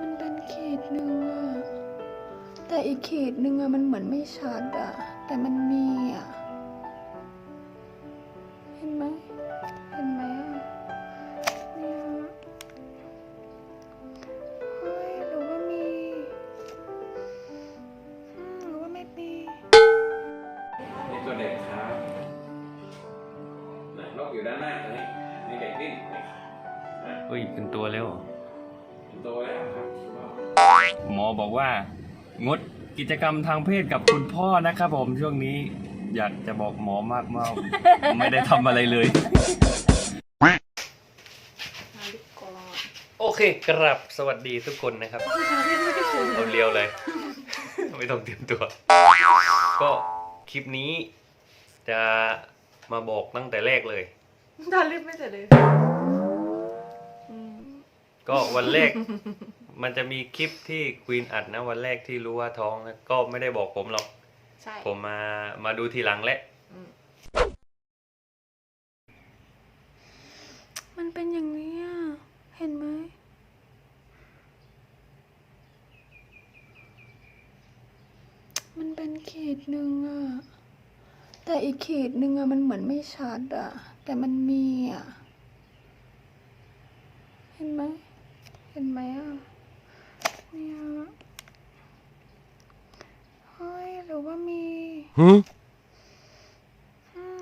มันเป็นเขตหนึ่งอะแต่อีกเขตหนึ่งอะมันเหมือนไม่ชัดอะแต่มันมีอะ เฮ้ยเป็นตัวแล้วเหรอเป็นตัวแล้วครับหมอบอกว่างดกิจกรรมทางเพศกับคุณพ่อนะครับผมช่วงนี้อยากจะบอกหมอมากมากๆไม่ได้ทำอะไรเลยมาลิกก่อนโอเคครับสวัสดีทุกคนนะครับเอาเรียวเลย ไม่ต้องเตรียมตัว ก็คลิปนี้จะมาบอกตั้งแต่แรกเลยทาลิปไม่เสร็จเลยอืม ก็วันแรก มันจะมีคลิปที่ควีนอัดนะวันแรกที่รู้ว่าท้องนะก็ไม่ได้บอกผมหรอก ใช่ ผมมามาดูทีหลังแหละอืม มันเป็นอย่างนี้อะเห็นไหม มันเป็นขีดหนึ่งอะแต่อีกขีดหนึ่งอะมันเหมือนไม่ชัดอะแต่มันมีอะเห็นไหมเห็นไหมอะเนี่ยเฮ้ยหรือว่ามีอืม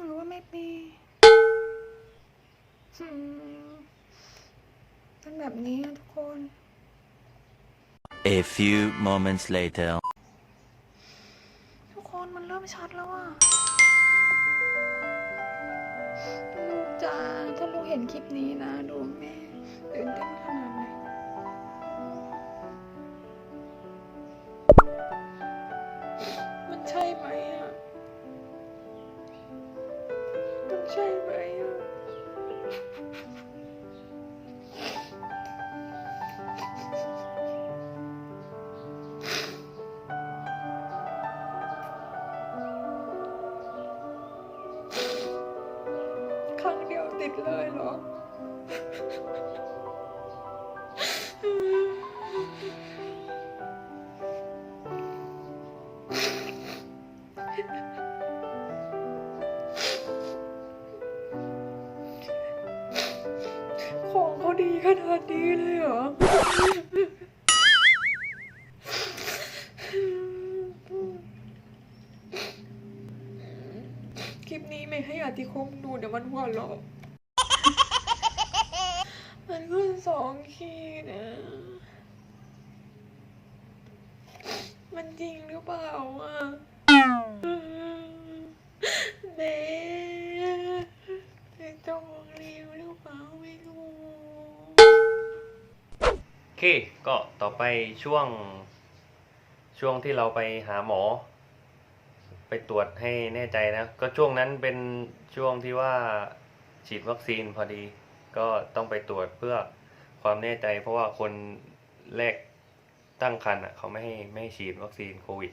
หรือว่าไม่มีอืมเป็นแบบนี้อะทุกคน A few moments later. ทุกคนมันเริ่มชัดแล้วอะลูกจ๋าถ้าลูกเห็นคลิปนี้นะ ดูแม่ตื่นเต้นขนาดไหน ติดเลยเหรอ ของเขาดีขนาดนี้เลยเหรอคลิปนี้ไม่ให้อธิคมดูเดี๋ยวมันหัวเราะ มันขึ้นสองขีดนะ มันจริงหรือ เปล่าอะแม่จะจองเรียวหรือเปล่าไม่รู้โอเค ก็ต่อไปช่วง ช่วงที่เราไปหาหมอ ไปตรวจให้แน่ใจนะ ก็ช่วงนั้นเป็นช่วงที่ว่าฉีดวัคซีนพอดี ก็ต้องไปตรวจเพื่อความแน่ใจเพราะว่าคนแรก ตั้งครรภ์อะเขาไม่ให้ไม่ให้ฉีดวัคซีนโควิด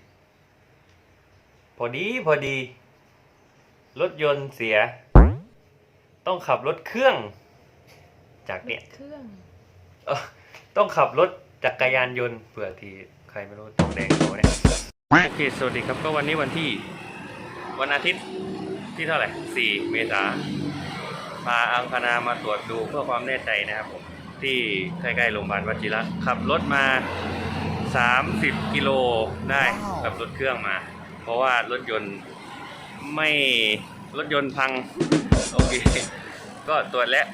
พอดีพอดี รถยนต์เสีย ต้องขับรถเครื่อง จากเนี่ยเครื่องเอ่อต้องขับรถจักรยานยนต์เผื่อที่ใครไม่รู้ตกแดงเขาเนี่ยโอเคสวัสดีครับก็วันนี้วันที่ วันอาทิตย์ที่เท่าไหร่ 4 เมษาพาอังคณามาตรวจดูเพื่อความแน่ใจนะครับผม ที่ใกล้ๆโรงพยาบาลวชิระขับรถมา 30 กิโลได้ขับรถเครื่องมา เพราะว่ารถยนต์ไม่รถยนต์พัง โอเค ก็ตรวจแล้ว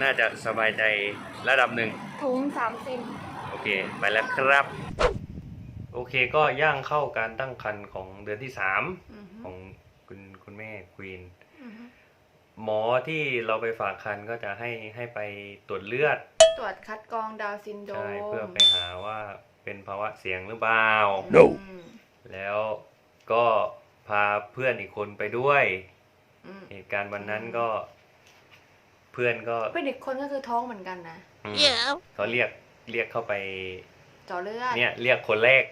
น่าจะสบายใจระดับหนึ่งถุงสามสิบโอเค ไปแล้วครับ โอเคก็ย่างเข้าการตั้งครรภ์ของเดือนที่สามของคุณคุณแม่ควีนหมอที่เราไปฝากคันก็จะให้ให้ไปตรวจเลือด ตรวจคัดกรองดาวน์ซินโดรมใช่เพื่อไปหาว่า เป็นภาวะเสียงหรือเปล่าอืมแล้วก็พาเพื่อนอีกคนไปด้วยอืมเหตุการณ์วันนั้นก็ เพื่อนก็เพื่อนอีกคนก็คือท้องเหมือนกันนะอืมเขาเรียกเรียกเข้าไป เจาะเลือดเนี่ยเรียกคนแรก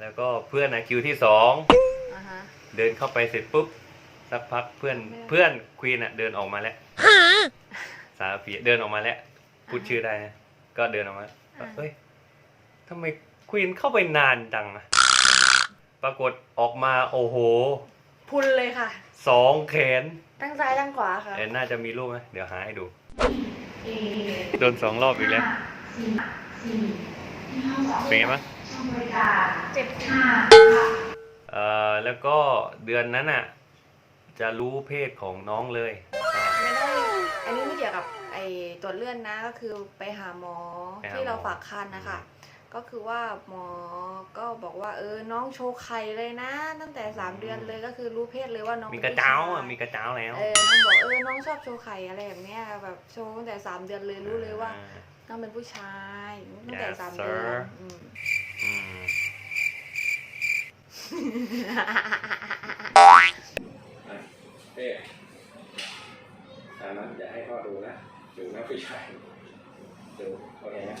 แล้วก็เพื่อนนะคิวที่สอง อ่าฮะ เดินเข้าไปเสร็จปุ๊บ สักพักเพื่อนไม่ได้ เพื่อนควีนอะ เดินออกมาแล้วสาเฟียเดินออกมาแล้วพูดชื่อได้นะก็เดินออกมาเฮ้ย ทำไมควีนเข้าไปนานจังอะปรากฏออกมาโอ้โหพุนเลยค่ะ สองแขนทั้งซ้ายทั้งขวาค่ะเอ้ยน่าจะมีรูปไหมเดี๋ยวหาให้ดู โดนสองรอบอีกแล้วเป็นไงบ้างเจ็บเอ่อแล้วก็เดือนนั้นอะ จะรู้เพศของน้องเลยอ่าไม่ได้ อันนี้ไม่เกี่ยวกับไอตรวจเลือดนะก็คือไปหาหมอไปหาหมอ ที่เราฝากคันนะคะ ก็คือว่าหมอก็บอกว่าเออน้องโชว์ไข่เลยนะ ตั้งแต่สามเดือนเลยก็คือรู้เพศเลยว่าน้องมีป็นกระเจ้าผู้ชอะยมีกระเจ้าแล้วเออน้องบอกเออน้องชอบโชว์ไข่อะไรแบบเนี้ยแบบโชว์ตั้งแต่สามเดือนเลยรู้เลยว่าน้องเป็นผู้ชายตั้งแต่ Yes, สามเดือน sir อืมอืมเอ๊ะตอนนั้นอย่าให้พ่อดูนะดูนะผู้ชายดูโอเคนะ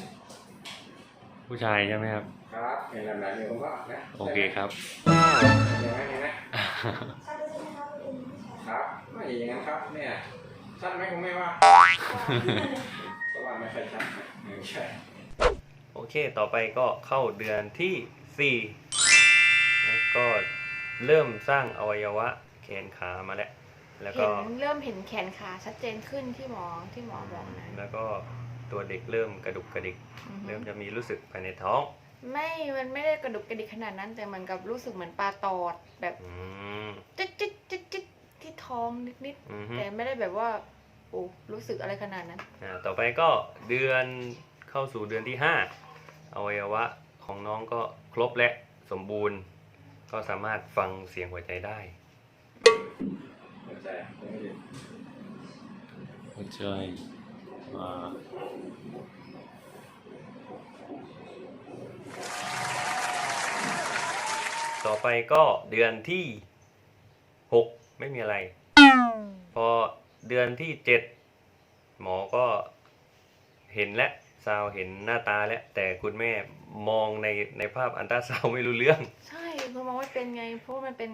ผู้ชายใช่ไหมครับ ครับเห็นแบบไหนมีคุณพ่อนะโอเคครับเห็นไหมเห็นไหมครับไม่อย่างนั้นครับเนี่ยชัดไหมคุณแม่ว่าก็ว่าไม่ค่อยชัดนะไม่ใช่โอเค ต่อไปก็เข้าเดือนที่สี่แล้วก็เริ่มสร้างอวัยวะแขนขามาแล้ว แล้วเห็ก็นเริ่มเห็นแขนขาชัดเจนขึ้นที่หมอที่หมอบอกนะ แล้วก็ ตัวเด็กเริ่มกระดุกกระดิกอือฮึเริ่มจะมีรู้สึกภายในท้อง ไม่ มันไม่ได้กระดุกกระดิกขนาดนั้น แต่เหมือนกับรู้สึกเหมือนปลาตอดแบบอืมจิ๊ดจิ๊ดจิ๊ดจิ๊ดที่ท้องนิดอือๆฮึแต่ไม่ได้แบบว่าโอ้รู้สึกอะไรขนาดนั้นอ่าต่อไปก็เดือนเข้าสู่เดือนที่ห้าอวัยวะของน้องก็ครบและสมบูรณ์ ก็สามารถฟังเสียงหัวใจได้ หัวใจยังไม่ดีหัวใจอ่า ต่อไปก็เดือนที่หกไม่มีอะไร พอเดือนที่เจ็ดหมอก็เห็นและซาวเห็นหน้าตาแล้ว แต่คุณแม่มองในในภาพอันตราซาวไม่รู้เรื่อง ใช่คือมองว่าเป็นไง เพราะว่ามันเป็น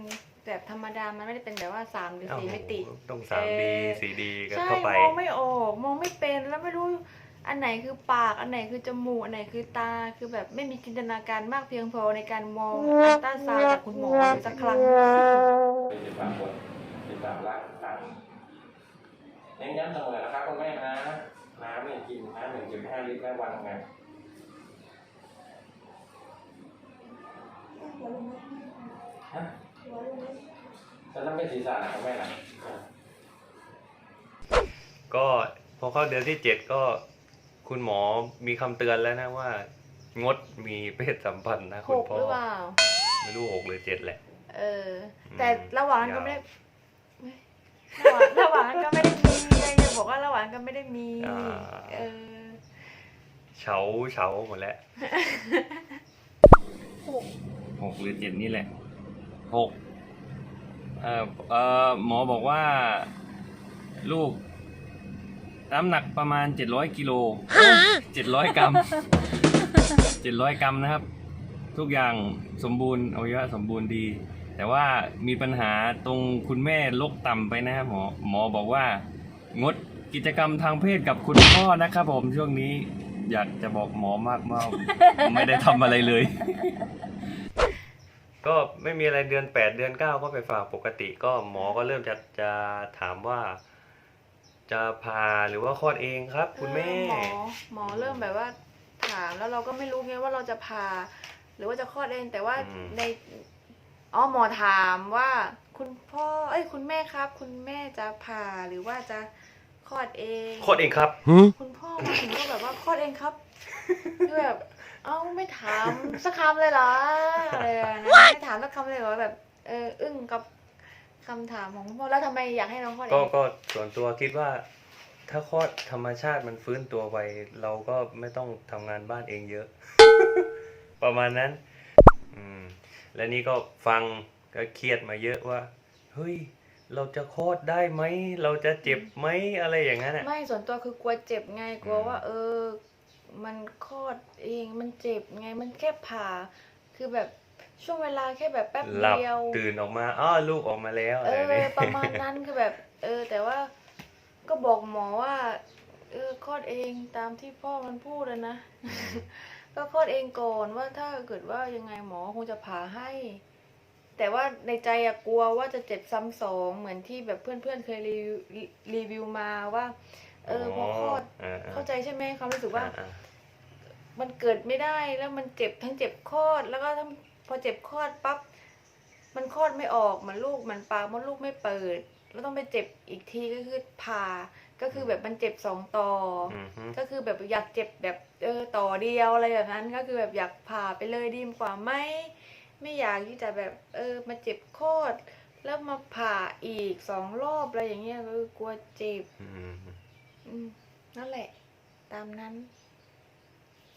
แบบธรรมดา มันไม่ได้เป็นแบบว่าสามหรือสี่มิติโอ้โหต้องสามดีเอ่อสี่ดีกันใช่เข้าไป มองไม่ออกมองไม่เป็นแล้วไม่รู้อันไหนคือปาก อันไหนคือจมูก อันไหนคือตา คือแบบไม่มีจินตนาการมากเพียงพอในการมองอัลตราซาวด์จากคุณหมอเลยสักครั้งเป็นสิบสามคนสิบสามล้านครับเน้นย้ำเสมอนะครับคุณแม่นะ น้ำเนี่ยกินน้ำหนึ่งจุดห้าลิตรในวันไงฮะจะ ต้องเป็นศีรษะนะครับแม่นะก็พอเข้าเดือนที่เจ็ดก็ คุณหมอมีคำเตือนแล้วนะว่า งดมีเพศสัมพันธ์นะหคุณกพ่อหรือเปล่า ไม่รู้หกหรือเจ็ดแหละ เอออืมแต่ระหว่างนั้นก็ยาวไม่ได้เว้ยระหว่างระหว่างนั้นก็ไม่ได้มีไงจะบอกว่าระหว่างนั้นก็ไม่ได้มี อ่า เออเฉาเฉาหมดแล้วหกหกหรือเจ็ดนี่แหละหก เอ่อเอ่อหมอบอกว่า ลูก น้ำหนักประมาณเจ็ดร้อยกิโลเจ็ดร้อยกรัมเจ็ดร้อยกรัมนะครับ ทุกอย่างสมบูรณ์อวัยวะสมบูรณ์ดี แต่ว่ามีปัญหาตรงคุณแม่ลกต่ำไปนะครับหมอหมอบอกว่า งดกิจกรรมทางเพศกับคุณพ่อนะครับผมช่วงนี้ อยากจะบอกหมอมากมากๆไม่ได้ทำอะไรเลย ก็ไม่มีอะไรเดือนแปดเดือนเก้าก็ไปฝากปกติ ก็หมอก็เริ่มจะจะถามว่า จะผ่าหรือว่าคลอดเองครับ คุณแม่เออหมอหมอเริ่มแบบว่าถามแล้วเราก็ไม่รู้ไงว่าเราจะผ่าหรือว่าจะคลอดเองแต่ว่าอืม ในอ๋อหมอถามว่า คุณพ่อเอ้ยคุณแม่ครับ คุณแม่จะผ่าหรือว่าจะคลอดเอง คลอดเองครับ คุณพ่อมาถึงก็แบบว่าคลอดเองครับ คือแบบ เอ้าไม่ถามสักคำเลยเหรออะไรแบบนะไม่ถามสักคำเลยเหรอแบบ เอออึ้งกับคำถามของคุณพ่อแล้วทำไมอยากให้น้องคลอดเอก็งก็ส่วนตัวคิดว่า ถ้าคลอดธรรมชาติมันฟื้นตัวไปเราก็ไม่ต้องทำงานบ้านเองเยอะ ประมาณนั้น อืม และนี่ก็ฟังก็เครียดมาเยอะว่า เฮ้ย เราจะคลอดได้ไหม เราจะเจ็บไหมอะไรอย่างนั้นอะ ไม่ส่วนตัวคือกลัวเจ็บไงกลัวอืมว่า เออ มันคลอดเองมันเจ็บไงมันแค่ผ่า คือแบบช่วงเวลาแค่แบบแป๊บหลับเดียว ตื่นออกมาอ้อลูกออกมาแล้วเออะไรอเนี่ยประมาณนั้นคือแบบ เออ แต่ว่าก็บอกหมอว่า เออคลอดเองตามที่พ่อมันพูดอะนะ ก็คลอดเองก่อนว่าถ้าเกิดว่ายังไงหมอคงจะผ่าให้ แต่ว่าในใจอะกลัวว่าจะเจ็บซ้ำสองเหมือนที่แบบเพื่อนๆเคยรีวิวรีวิวมาว่า เออพอคลอดเออเออเข้าใจใช่ไหมความรู้สึกว่าอ่า มันเกิดไม่ได้แล้วมันเจ็บทั้งเจ็บคลอดแล้วก็ทั้งพอเจ็บคลอดปั๊บมันคลอดไม่ออกมันลูกมันปากมดลูกไม่เปิด แล้วต้องไปเจ็บอีกทีก็คือผ่าก็คือแบบมันเจ็บสองต่อออืมฮึก็คือแบบอยากเจ็บแบบเออต่อเดียวอะไรแบบนั้น ก็คือแบบอยากผ่าไปเลยดีกว่าไหมไม่อยากที่จะแบบเออมาเจ็บคลอดแล้วมาผ่าอีกสองรอบอะไรอย่างเงี้ยก็คือกลัวเจ็บ อืมอืมนั่นแหละ ตามนั้น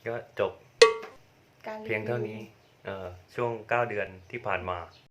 ก็จบการรีวิว เพียงเท่านี้เออช่วงเก้าเดือนที่ผ่านมา